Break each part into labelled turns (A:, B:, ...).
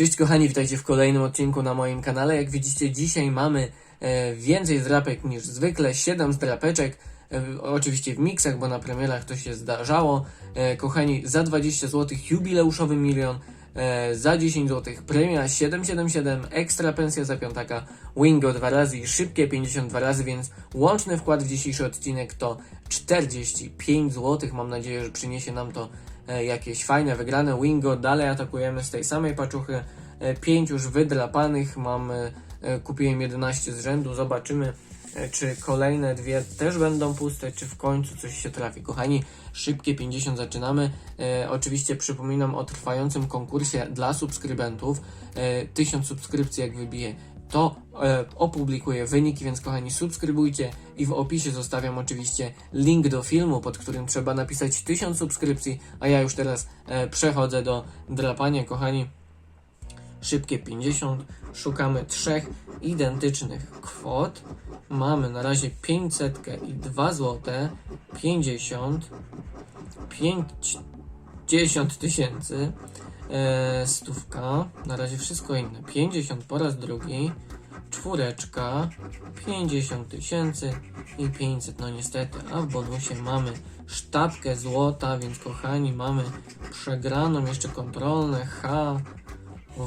A: Cześć kochani, witajcie w kolejnym odcinku na moim kanale. Jak widzicie, dzisiaj mamy e, więcej zdrapek niż zwykle, 7 zdrapeczek, e, oczywiście w miksach, bo na premierach to się zdarzało. E, kochani, za 20 zł jubileuszowy milion, e, za 10 zł premia 777, ekstra pensja za piątaka, wingo dwa razy i szybkie 52 razy, więc łączny wkład w dzisiejszy odcinek to 45 zł. Mam nadzieję, że przyniesie nam to jakieś fajne wygrane wingo. Dalej atakujemy z tej samej paczuchy. 5 już wydrapanych, mam, e, e, kupiłem 11 z rzędu. Zobaczymy, e, czy kolejne dwie też będą puste, czy w końcu coś się trafi. Kochani, szybkie 50 zaczynamy. E, oczywiście przypominam o trwającym konkursie dla subskrybentów. E, 1000 subskrypcji jak wybije to e, opublikuję wyniki, więc kochani subskrybujcie i w opisie zostawiam oczywiście link do filmu, pod którym trzeba napisać 1000 subskrypcji, a ja już teraz e, przechodzę do drapania, kochani. Szybkie 50, szukamy trzech identycznych kwot. Mamy na razie 500 i 2 zł, 50, 50 tysięcy, e, stówka, na razie wszystko inne, 50 po raz drugi, czwóreczka, 50 tysięcy i 500, no niestety, a w bonusie mamy sztabkę złota, więc kochani, mamy przegraną, jeszcze kontrolne H,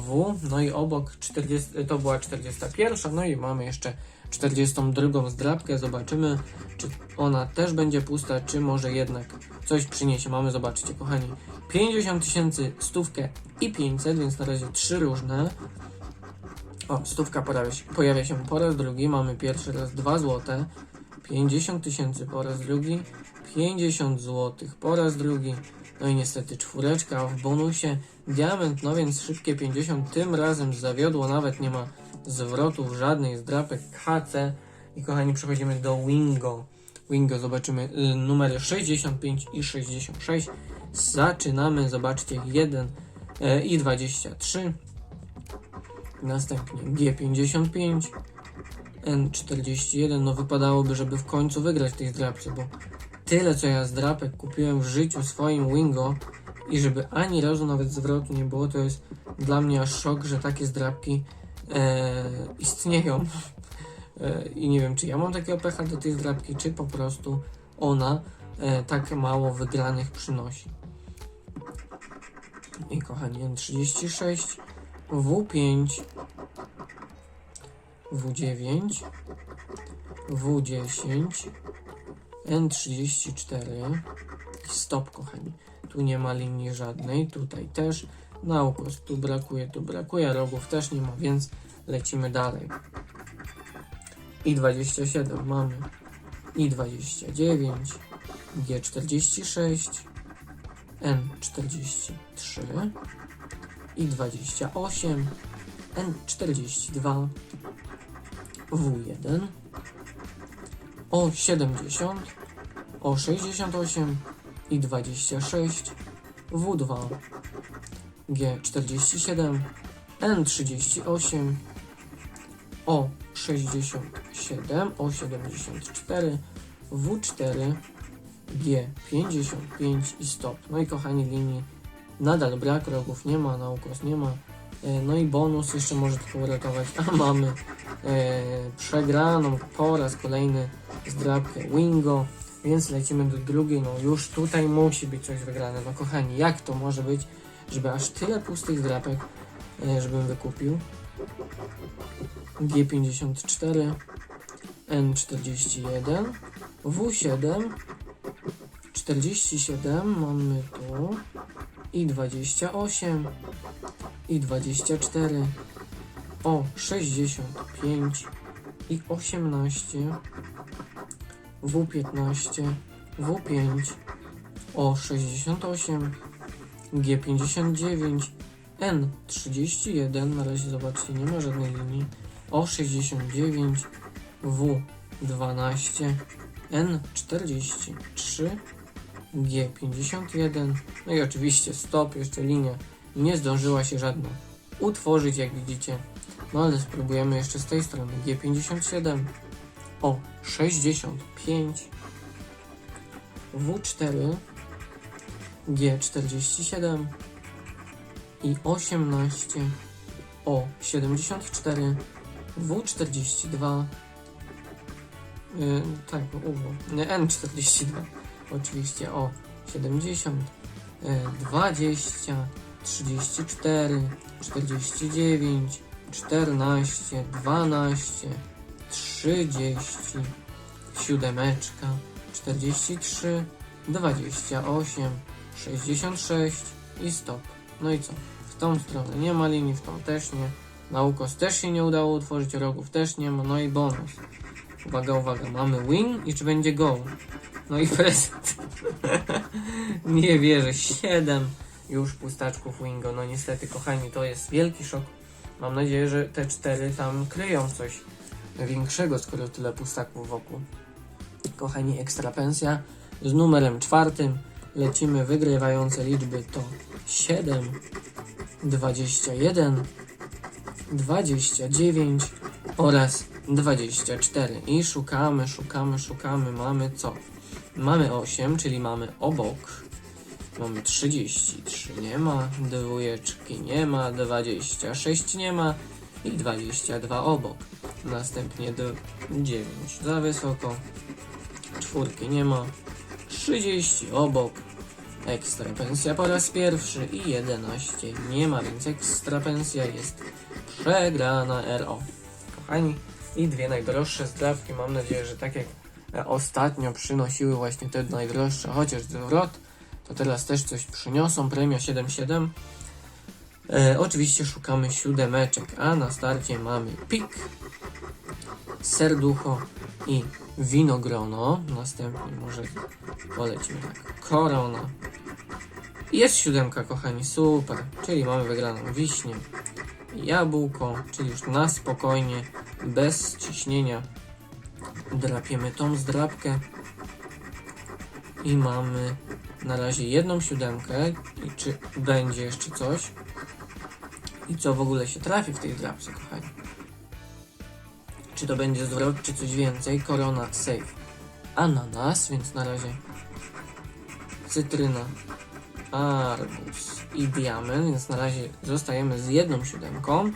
A: W, no i obok 40, to była 41, no i mamy jeszcze 42 zdrabkę, zobaczymy, czy ona też będzie pusta, czy może jednak coś przyniesie. Mamy, zobaczcie, kochani, 50 tysięcy, stówkę i 500, więc na razie trzy różne. O, stówka pojawia się, pojawia się po raz drugi, mamy pierwszy raz 2 złote, 50 tysięcy po raz drugi, 50 złotych po raz drugi, no i niestety czwóreczka w bonusie, diament, no więc szybkie 50, tym razem zawiodło, nawet nie ma zwrotów żadnej z drapek HC i kochani przechodzimy do Wingo. Wingo zobaczymy y, numery 65 i 66. Zaczynamy, zobaczcie 1 e, i 23. Następnie G55, N41. No wypadałoby, żeby w końcu wygrać tej zdrapce, bo tyle co ja z drapek kupiłem w życiu swoim Wingo i żeby ani razu nawet zwrotu nie było, to jest dla mnie aż szok, że takie zdrapki e, istnieją. E, I nie wiem, czy ja mam takiego pecha do tej zdrapki, czy po prostu ona e, tak mało wygranych przynosi. I kochani, N36, W5, W9, W10, N34 i stop, kochani. Tu nie ma linii żadnej, tutaj też. Na ukos tu brakuje, tu brakuje, rogów też nie ma, więc lecimy dalej. I 27 mamy, i 29, G46, N43, i 28, N42, W1, O70, O68 i 26, W2, G47, N38, O67, O74, W4, G55 i stop. No i kochani linii nadal brak rogów, nie ma, na ukos nie ma. E, No i bonus jeszcze może tylko uratować, a mamy e, przegraną po raz kolejny zdrabkę Wingo, więc lecimy do drugiej, no już tutaj musi być coś wygrane. No kochani, jak to może być, żeby aż tyle pustych zdrapek, e, żebym wykupił? G54, N41, W7, 47 mamy tu i 28 i 24 o 65 i 18 W15 W5 o 68 G59 N31 na razie zobaczcie nie ma żadnej linii. O 69 W12 N43 G51 no i oczywiście stop, jeszcze linia. Nie zdążyła się żadna utworzyć jak widzicie. No ale spróbujemy jeszcze z tej strony. G57 o 65 W4 G47 i 18 O 74, W42, yy, tak, nie, N42, oczywiście o 70, yy, 20, 34, 49, 14, 12, 30, siódemeczka, 43, 28, 66 i stop. No i co? W tą stronę nie ma linii, w tą też nie. Na ukos też się nie udało utworzyć, rogów też nie ma, no i bonus. Uwaga, uwaga, mamy win i czy będzie go? No i prezent. nie wierzę, 7 już pustaczków wingo. No niestety, kochani, to jest wielki szok. Mam nadzieję, że te cztery tam kryją coś większego, skoro tyle pustaków wokół. Kochani, ekstra pensja z numerem czwartym. Lecimy wygrywające liczby to 7, 21, 29 oraz 24. I szukamy, szukamy, szukamy. Mamy co? Mamy 8, czyli mamy obok. Mamy 33, nie ma. Dwójeczki nie ma. 26 nie ma. I 22 obok. Następnie do 9 za wysoko. Czwórki nie ma. 30 obok. Ekstra pensja po raz pierwszy i 11 nie ma, więc ekstra pensja jest przegrana RO. Kochani, i dwie najdroższe zdrawki. Mam nadzieję, że tak jak e, ostatnio przynosiły właśnie te najdroższe, chociaż zwrot, to teraz też coś przyniosą. Premia 7,7. E, oczywiście szukamy siódemeczek, a na starcie mamy pik, serducho i winogrono. Następnie może polecimy tak. Korona. Jest siódemka, kochani, super. Czyli mamy wygraną wiśnię. Jabłko, czyli już na spokojnie, bez ciśnienia. Drapiemy tą zdrapkę. I mamy na razie jedną siódemkę. I czy będzie jeszcze coś? I co w ogóle się trafi w tej drapce, kochani? Czy to będzie zwrot, czy coś więcej? Korona, save. Ananas, więc na razie cytryna, arbuz i diament, więc na razie zostajemy z jedną siódemką.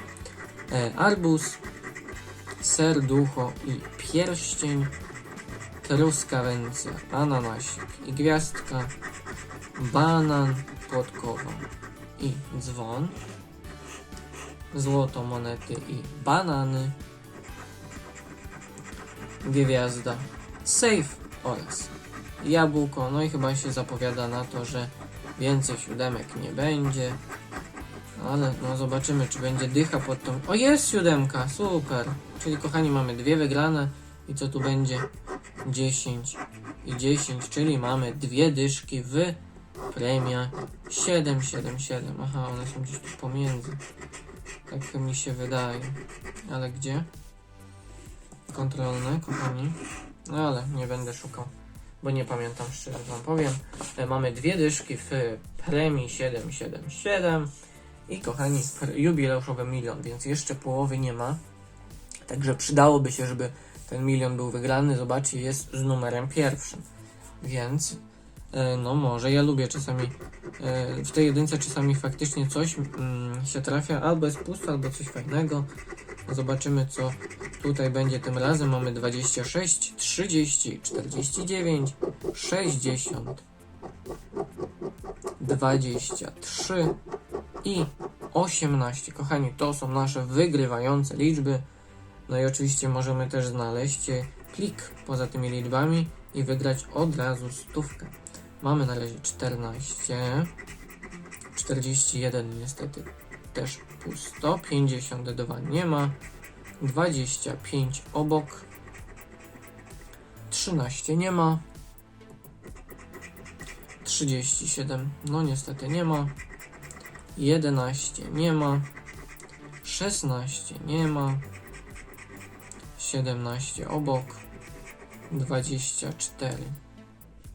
A: E, arbuz, serducho i pierścień, truskawęcja, ananasik i gwiazdka, banan, podkowa i dzwon, złoto, monety i banany, gwiazda, safe oraz jabłko. No i chyba się zapowiada na to, że więcej siódemek nie będzie. Ale no zobaczymy, czy będzie dycha pod tą... O, jest siódemka, super. Czyli kochani, mamy dwie wygrane. I co tu będzie? 10 i 10, czyli mamy dwie dyszki w premia 777. Aha, one są gdzieś tu pomiędzy. Tak mi się wydaje. Ale gdzie? Kontrolne, kochani. No ale nie będę szukał, bo nie pamiętam szczerze wam powiem. E, Mamy dwie dyszki w premii 777 i kochani, jubileuszowy milion, więc jeszcze połowy nie ma. Także przydałoby się, żeby ten milion był wygrany. Zobaczcie, jest z numerem pierwszym. Więc no może ja lubię czasami e, w tej jedynce czasami faktycznie coś mm, się trafia, albo jest pusto, albo coś fajnego. Zobaczymy, co tutaj będzie tym razem. Mamy 26, 30, 49, 60, 23 i 18. Kochani, to są nasze wygrywające liczby. No i oczywiście możemy też znaleźć e, plik poza tymi liczbami i wygrać od razu stówkę. Mamy na razie 14, 41 niestety też pusto, 52 nie ma, 25 obok, 13 nie ma, 37 no niestety nie ma, 11 nie ma, 16 nie ma, 17 obok, 24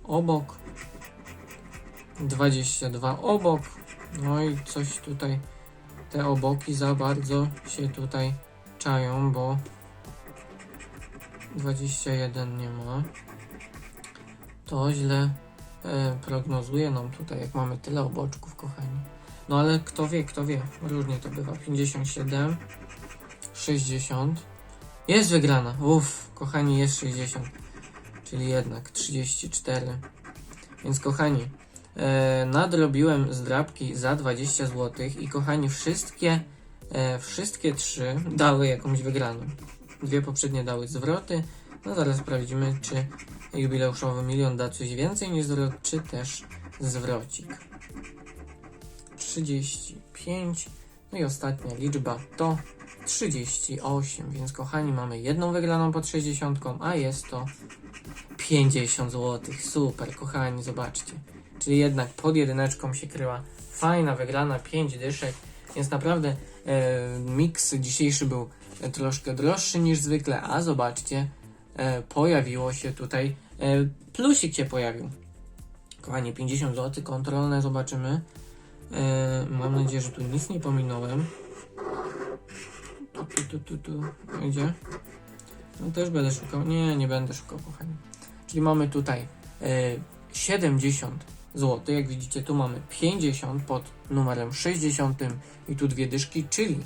A: obok, 22 obok, no i coś tutaj te oboki za bardzo się tutaj czają, bo 21 nie ma. To źle e, prognozuje nam tutaj, jak mamy tyle oboczków, kochani. No ale kto wie, kto wie. Różnie to bywa. 57, 60. Jest wygrana. Uff, kochani, jest 60. Czyli jednak 34. Więc kochani, nadrobiłem zdrabki za 20 zł i kochani, wszystkie, e, wszystkie trzy dały jakąś wygraną. Dwie poprzednie dały zwroty. No zaraz sprawdzimy, czy jubileuszowy milion da coś więcej niż zwrot, czy też zwrocik. 35. No i ostatnia liczba to 38. Więc kochani, mamy jedną wygraną pod 60, a jest to 50 zł. Super, kochani, zobaczcie. Czyli jednak pod jedyneczką się kryła fajna wygrana, 5 dyszek. Więc naprawdę e, miks dzisiejszy był e, troszkę droższy niż zwykle, a zobaczcie, e, pojawiło się tutaj, e, plusik się pojawił. Kochani, 50 zł, kontrolne zobaczymy. E, mam nadzieję, że tu nic nie pominąłem. Tu, tu, tu, tu, tu. Gdzie? No też będę szukał. Nie, nie będę szukał, kochani. Czyli mamy tutaj e, 70 zł. Jak widzicie, tu mamy 50 pod numerem 60 i tu dwie dyszki, czyli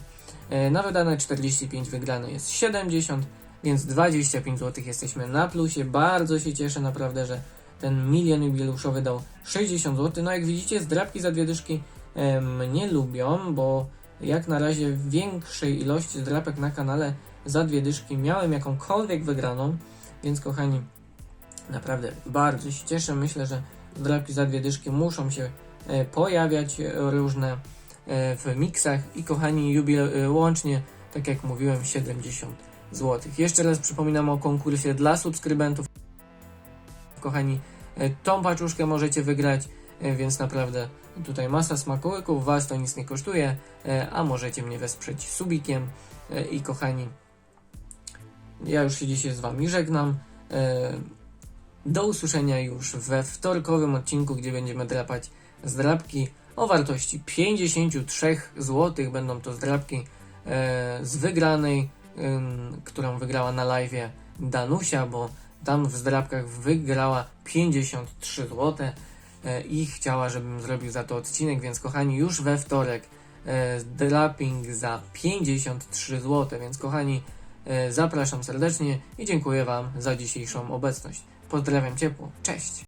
A: e, na wydane 45 wygrane jest 70, więc 25 zł jesteśmy na plusie. Bardzo się cieszę naprawdę, że ten milion jubileuszowy dał 60 zł. No jak widzicie, zdrabki za dwie dyszki e, mnie lubią, bo jak na razie większej ilości zdrapek na kanale za dwie dyszki miałem jakąkolwiek wygraną, więc kochani, naprawdę bardzo się cieszę. Myślę, że zdrapki za dwie dyszki muszą się e, pojawiać e, różne e, w miksach i kochani, jubile, e, łącznie, tak jak mówiłem, 70 zł. Jeszcze raz przypominam o konkursie dla subskrybentów. Kochani, tą paczuszkę możecie wygrać, więc naprawdę tutaj masa smakołyków, Was to nic nie kosztuje, a możecie mnie wesprzeć subikiem i kochani, ja już się dzisiaj z Wami żegnam. E, Do usłyszenia już we wtorkowym odcinku, gdzie będziemy drapać zdrabki o wartości 53 zł. Będą to zdrabki e, z wygranej, ym, którą wygrała na live Danusia, bo tam w zdrabkach wygrała 53 zł e, i chciała, żebym zrobił za to odcinek, więc kochani, już we wtorek e, draping za 53 zł, więc kochani, e, zapraszam serdecznie i dziękuję Wam za dzisiejszą obecność. Pozdrawiam ciepło, cześć!